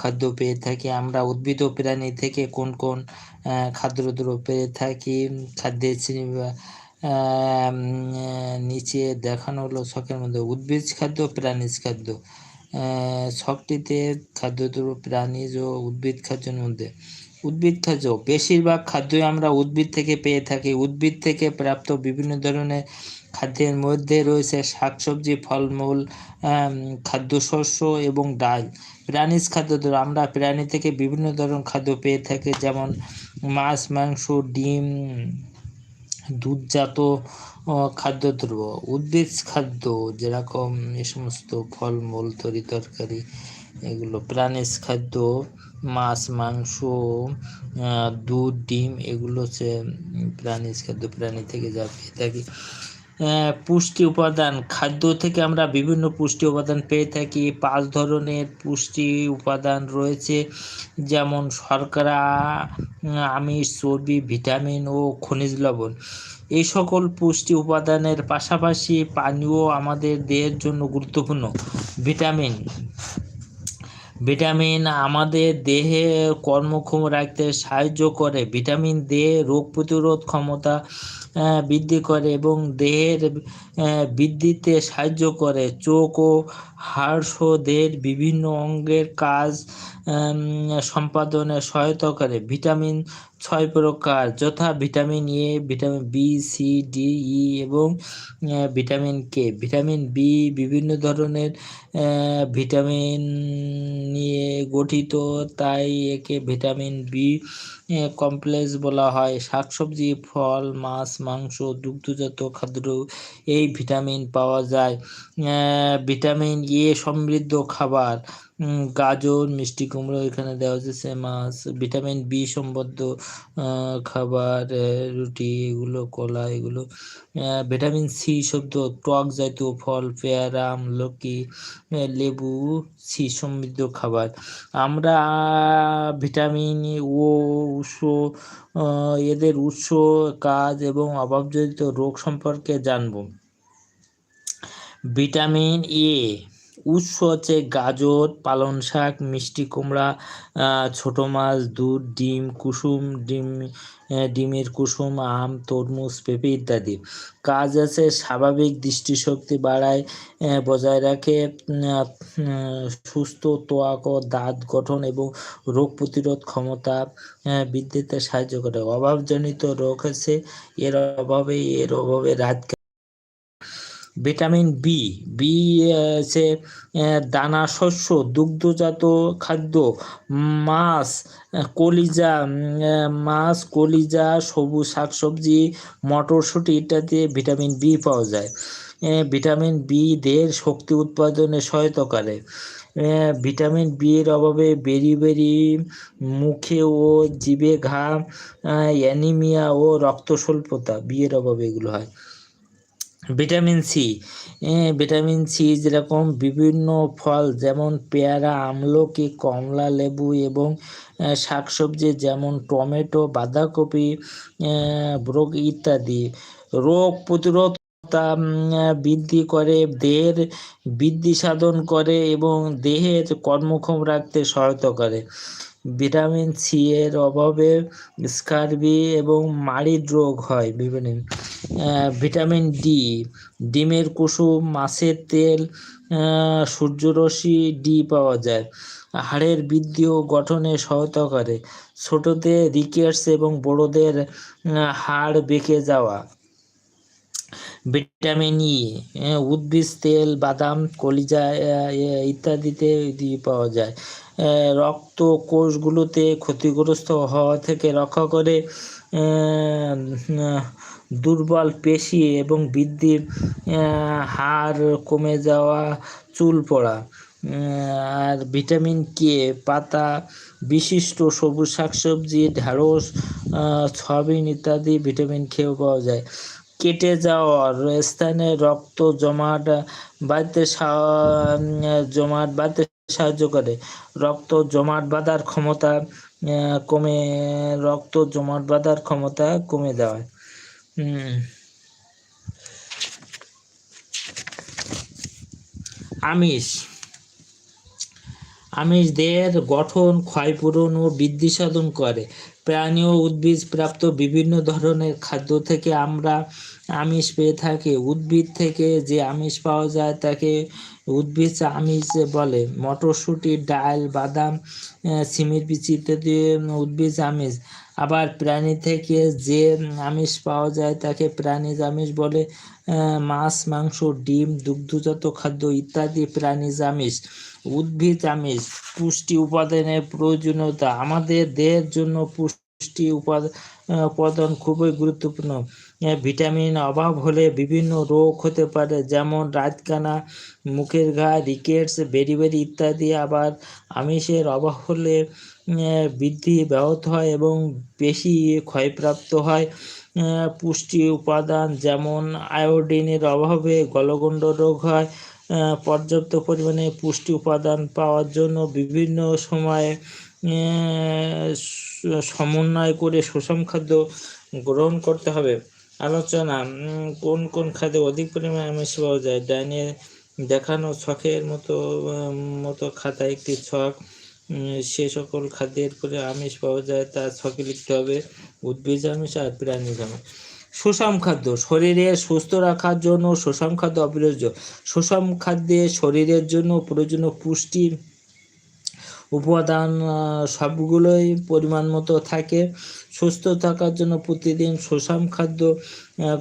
খাদ্য পেয়ে থাকি। আমরা উদ্ভিদ ও প্রাণী থেকে কোন কোন খাদ্যদ্রব্য পেয়ে থাকি। খাদ্যের শ্রেণি নিচে দেখানো হলো শখের মধ্যে উদ্ভিদ খাদ্য, প্রাণীজ খাদ্য। শখটিতে খাদ্যদ্রব্য, প্রাণীজ ও উদ্ভিদ খাদ্যের মধ্যে। উদ্ভিদ খাদ্য, বেশিরভাগ খাদ্যই আমরা উদ্ভিদ থেকে পেয়ে থাকি। উদ্ভিদ থেকে প্রাপ্ত বিভিন্ন ধরনের খাদ্যের মধ্যে রয়েছে শাকসবজি, ফলমূল খাদ্যশস্য এবং ডাল। প্রাণীজ খাদ্য আমরা প্রাণী থেকে বিভিন্ন ধরনের খাদ্য পেয়ে থাকি, যেমন মাছ, মাংস, ডিম দুধজাত খাদ্যদ্রব্য উদ্ভিদ খাদ্য যেরকম এ সমস্ত ফলমূল, তরি তরকারি, এগুলো প্রাণীজ খাদ্য, মাছ, মাংস দুধ, ডিম, এগুলো হচ্ছে প্রাণীজ খাদ্য, প্রাণী থেকে যা পেয়ে থাকি। পুষ্টি উপাদান। খাদ্য থেকে আমরা বিভিন্ন পুষ্টি উপাদান পেয়ে থাকি। পাঁচ ধরনের পুষ্টি উপাদান রয়েছে, যেমন শর্করা আমিষ, চর্বি, ভিটামিন ও খনিজ লবণ। এই সকল পুষ্টি উপাদানের পাশাপাশি পানীয় আমাদের দেহের জন্য গুরুত্বপূর্ণ। ভিটামিন। ভিটামিন আমাদের দেহে কর্মক্ষম রাখতে সাহায্য করে। ভিটামিন দেহে রোগ প্রতিরোধ ক্ষমতা বৃদ্ধি করে এবং দেহের বৃদ্ধিতে সাহায্য করে। চোখ ও হাড়সহ দেহের বিভিন্ন অঙ্গের কাজ সম্পাদনে সহায়তা করে ভিটামিন ছয় প্রকার, যথা vitamin A, vitamin B, C, D, E এবং ভিটামিন কে। ভিটামিন বি বিভিন্ন ধরনের ভিটামিন নিয়ে গঠিত, তাই একে ভিটামিন বি কমপ্লেক্স বলা হয়। শাকসবজি, ফল, মাছ, মাংস, দুগ্ধজাত খাদ্য, এই ভিটামিন পাওয়া যায়। ভিটামিন এ সমৃদ্ধ খাবার। গাজর মিষ্টি কুমড়ো এখানে দেওয়া হচ্ছে মাছ ভিটামিন বি সম্বদ্ধ খাবার রুটি এগুলো কলা এগুলো। ভিটামিন সি শব্দ টক জাতীয় ফল পেয়ারা আমলকি আহ, লেবু সি সমৃদ্ধ খাবার। আমরা ভিটামিন ও উৎস এদের উৎস কাজ এবং অভাবজনিত রোগ সম্পর্কে জানব। ভিটামিন এ উৎস হচ্ছে গাজর, পালং শাক, মিষ্টি কুমড়া ছোট মাছ, দুধ, ডিম, কুসুম, ডিম ডিমের কুসুম, আম, তরমুজ, পেঁপে ইত্যাদি। কাজ আছে স্বাভাবিক দৃষ্টিশক্তি বাড়ায় বজায় রাখে সুস্থ ত্বক ও দাঁত গঠন এবং রোগ প্রতিরোধ ক্ষমতা বৃদ্ধিতে সাহায্য করে। অভাবজনিত রোগ আছে, এর অভাবে এর অভাবে রাত ভিটামিন বি বি আছে দানা, শস্য, দুগ্ধজাত খাদ্য, মাছ, কলিজা মাছ, কলিজা, সবুজ শাকসবজি, মটরশুঁটি ইত্যাদি ভিটামিন বি পাওয়া যায়। ভিটামিন বি দেহের শক্তি উৎপাদনে সহায়তা করে। ভিটামিন বি এর অভাবে বেরি বেরি মুখে ও জিভে ঘা অ্যানিমিয়া ও রক্ত স্বল্পতা বি এর অভাবে এগুলো হয়। Vitamin C. ভিটামিন সি যেরকম বিভিন্ন ফল, যেমন পেয়ারা, আমলকি, কমলা, লেবু এবং শাক শাকসবজি, যেমন টমেটো, বাঁধাকপি ব্রোক ইত্যাদি। রোগ প্রতিরোধ ক্ষমতা, বৃদ্ধি করে দেহের বৃদ্ধি সাধন করে এবং দেহের কর্মক্ষম রাখতে সহায়তা করে। ভিটামিন সি এর অভাবে স্কারবি এবং মাড়ির রোগ হয়। বিভিন্ন ভিটামিন ডি ডিমের কুসুম মাছের তেল সূর্যরশ্মি ডি পাওয়া যায়। হাড়ের বৃদ্ধি ও গঠনে সহায়তা করে। ছোটদের রিকেটস এবং বড়দের হাড় বেঁকে যাওয়া। ভিটামিন ই উদ্ভিদ, তেল, বাদাম, কলিজা ইত্যাদিতে পাওয়া যায়। রক্ত কোষগুলোতে ক্ষতিগ্রস্ত হওয়া থেকে রক্ষা করে দুর্বল পেশি এবং বৃদ্ধি হার কমে যাওয়া, চুল পড়া আর ভিটামিন কে পাতা বিশিষ্ট সবুজ শাকসবজি ঢ্যাঁড়স সয়াবিন ইত্যাদি ভিটামিন খেয়েও পাওয়া যায়। কেটে যাওয়ার স্থানে রক্ত জমাট, বাঁধতে জমাট বাঁধতে সাহায্য করে। রক্ত জমাট বাঁধার ক্ষমতা কমে, রক্ত জমাট বাঁধার ক্ষমতা কমে দেওয়ায়। আমিষ আমিষ। দেহের গঠন ক্ষয়পূরণ ও বৃদ্ধি সাধন করে। প্রাণী ও উদ্ভিদ প্রাপ্ত বিভিন্ন ধরনের খাদ্য থেকে আমরা আমিষ পেয়ে থাকি। উদ্ভিদ থেকে যে আমিষ পাওয়া যায় তাকে উদ্ভিদ আমিষ বলে। মটরশুঁটি, ডাল, বাদাম সিমের বিচি ইত্যাদি উদ্ভিদ আমিষ। আবার প্রাণী থেকে যে আমিষ পাওয়া যায় তাকে প্রাণীজ আমিষ বলে। মাছ, মাংস, ডিম, দুগ্ধজাত খাদ্য ইত্যাদি প্রাণীজ আমিষ। উদ্ভিদ আমিষ পুষ্টি উপাদানের প্রয়োজনীয়তা। আমাদের দেহের জন্য পুষ্টি উপাদান উপাদান খুবই গুরুত্বপূর্ণ। ভিটামিন অভাব হলে বিভিন্ন রোগ হতে পারে, যেমন রাতকানা, মুখের ঘা, রিকেটস বেরিবেরি ইত্যাদি। আবার আমিষের অভাব হলে বৃদ্ধি ব্যাহত হয় এবং বেশি ক্ষয়প্রাপ্ত হয়। পুষ্টি উপাদান যেমন আয়োডিনের অভাবে গলগণ্ড রোগ হয় পর্যাপ্ত পরিমাণে পুষ্টি উপাদান পাওয়ার জন্য বিভিন্ন সময়ে সমন্বয় করে সুষম খাদ্য গ্রহণ করতে হবে। আলোচনা কোন কোন খাদ্যে অধিক পরিমাণে আমিষ পাওয়া যায়? ডাইনে দেখানো ছকের মতো মতো খাতা, একটি ছক সে সকল খাদ্যের পরে আমিষ পাওয়া যায়, তা ছকে লিখতে হবে উদ্ভিদ আমিষ আর প্রাণীজ আমিষ। সুষম খাদ্য, শরীরে সুস্থ রাখার জন্য সুষম খাদ্য অপরিহার্য সুষম খাদ্যে শরীরের জন্য প্রয়োজনীয় পুষ্টি উপাদান সবগুলোই পরিমাণ মতো থাকে। সুস্থ থাকার জন্য প্রতিদিন সুষম খাদ্য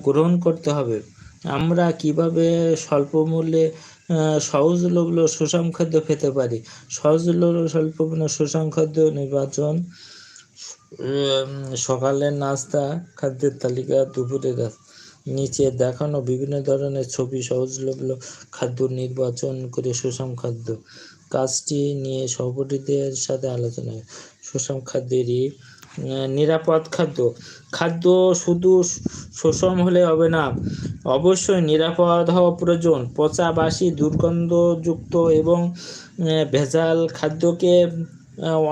গ্রহণ করতে হবে। আমরা কীভাবে স্বল্প মূল্যে সহজলভ্য সুষম খাদ্য পেতে পারি? সহজলভ্য, স্বল্প মূল্যে সুষম খাদ্য নির্বাচন। সকালের নাস্তা, খাদ্যের তালিকা, দুপুরের রাত- নিচে দেখানো বিভিন্ন ধরনের ছবি সহজলভ্য খাদ্য নির্বাচন করে সুষম খাদ্য। কাজটি নিয়ে সহপাঠীদের সাথে আলোচনা। সুষম খাদ্যেরই নিরাপদ খাদ্য। খাদ্য শুধু সুষম হলে হবে না, অবশ্যই নিরাপদ হওয়া প্রয়োজন। পচা বাসি, দুর্গন্ধযুক্ত এবং ভেজাল খাদ্যকে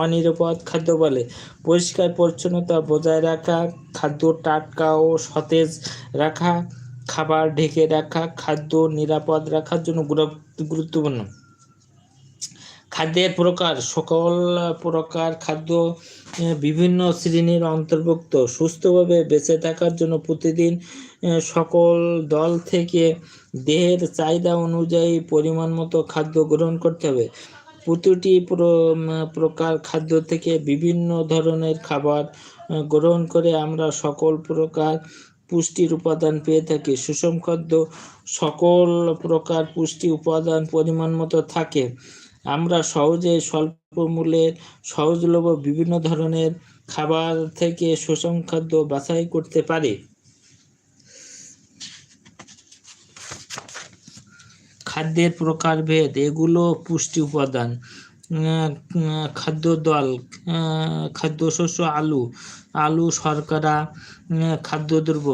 অনিরাপদ খাদ্য বলে। পরিষ্কার পরিচ্ছন্নতা বজায় রাখা, খাদ্য টাটকা ও সতেজ রাখা, খাবার ঢেকে রাখা, খাদ্য নিরাপদ রাখার জন্য গুরুত্বপূর্ণ। খাদ্যের প্রকার, সকল প্রকার খাদ্য বিভিন্ন শ্রেণির অন্তর্ভুক্ত, সুস্থভাবে বেঁচে থাকার জন্য প্রতিদিন সকল দল থেকে দেহের চাহিদা অনুযায়ী পরিমাণ মতো খাদ্য গ্রহণ করতে হবে। প্রতিটি প্রকার খাদ্য থেকে বিভিন্ন ধরনের খাবার গ্রহণ করে আমরা সকল প্রকার পুষ্টির উপাদান পেয়ে থাকি। সুষম খাদ্য সকল প্রকার পুষ্টি উপাদান পরিমাণ মতো থাকে। আমরা সহজে স্বল্প মূল্যের সহজলভ্য বিভিন্ন ধরনের খাবার থেকে সুষম খাদ্য বাছাই করতে পারি। খাদ্যের প্রকারভেদ, এগুলো পুষ্টি উপাদান খাদ্য দল খাদ্যশস্য, আলু আলু, শর্করা খাদ্যদ্রব্য,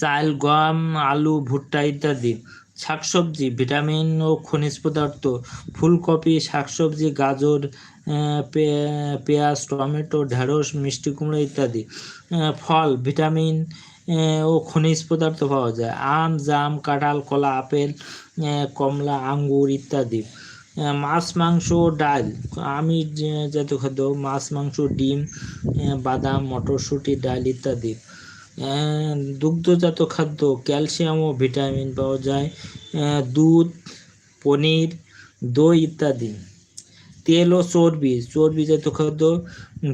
চাল, গম, আলু, ভুট্টা ইত্যাদি। শাকসবজি, ভিটামিন ও খনিজ পদার্থ, ফুলকপি, শাকসবজি, গাজর পেঁয়াজ, টমেটো, ঢেঁড়স, মিষ্টি কুমড়ো ইত্যাদি। ফল, ভিটামিন ও খনিজ পদার্থ পাওয়া যায়। আম, জাম, কাঁঠাল, কলা, আপেল কমলা, আঙ্গুর ইত্যাদি। মাছ, মাংস ডাল। আমি জাতীয় খাদ্য, মাছ, মাংস, ডিম বাদাম, মটরশুঁটি, ডাল ইত্যাদি। দুগ্ধজাত খাদ্য ক্যালসিয়াম ও ভিটামিন পাওয়া যায়। দুধ, পনির, দই ইত্যাদি। তেল ও চর্বি চর্বি জাতীয় খাদ্য,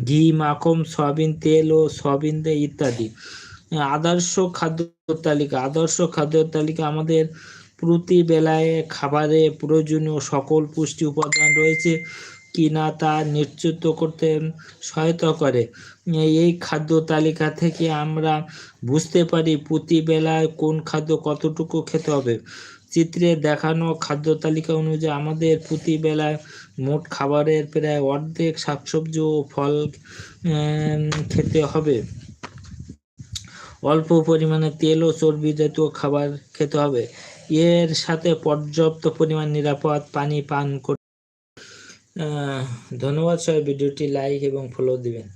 ঘি মাখন সয়াবিন, তেল ও সয়াবিন তেল ইত্যাদি। আদর্শ খাদ্য তালিকা, আদর্শ খাদ্য তালিকা আমাদের প্রতি বেলায় খাবারে প্রয়োজনীয় সকল পুষ্টি উপাদান রয়েছে। কিনা তা নিশ্চিত করতে সহায়তা করে। এই খাদ্য তালিকা থেকে আমরা বুঝতে পারি প্রতি বেলায় কোন খাদ্য কতটুকু খেতে হবে। চিত্রে দেখানো খাদ্য তালিকা অনুযায়ী আমাদের প্রতি বেলায় মোট খাবারের প্রায় অর্ধেক শাকসবজি ও ফল খেতে হবে। অল্প পরিমাণে তেল ও চর্বি জাতীয় খাবার খেতে হবে। এর সাথে পর্যাপ্ত পরিমাণ নিরাপদ পানি পান করতে ধন্যবাদ সবাই ভিডিওটি লাইক এবং ফলো দিবেন।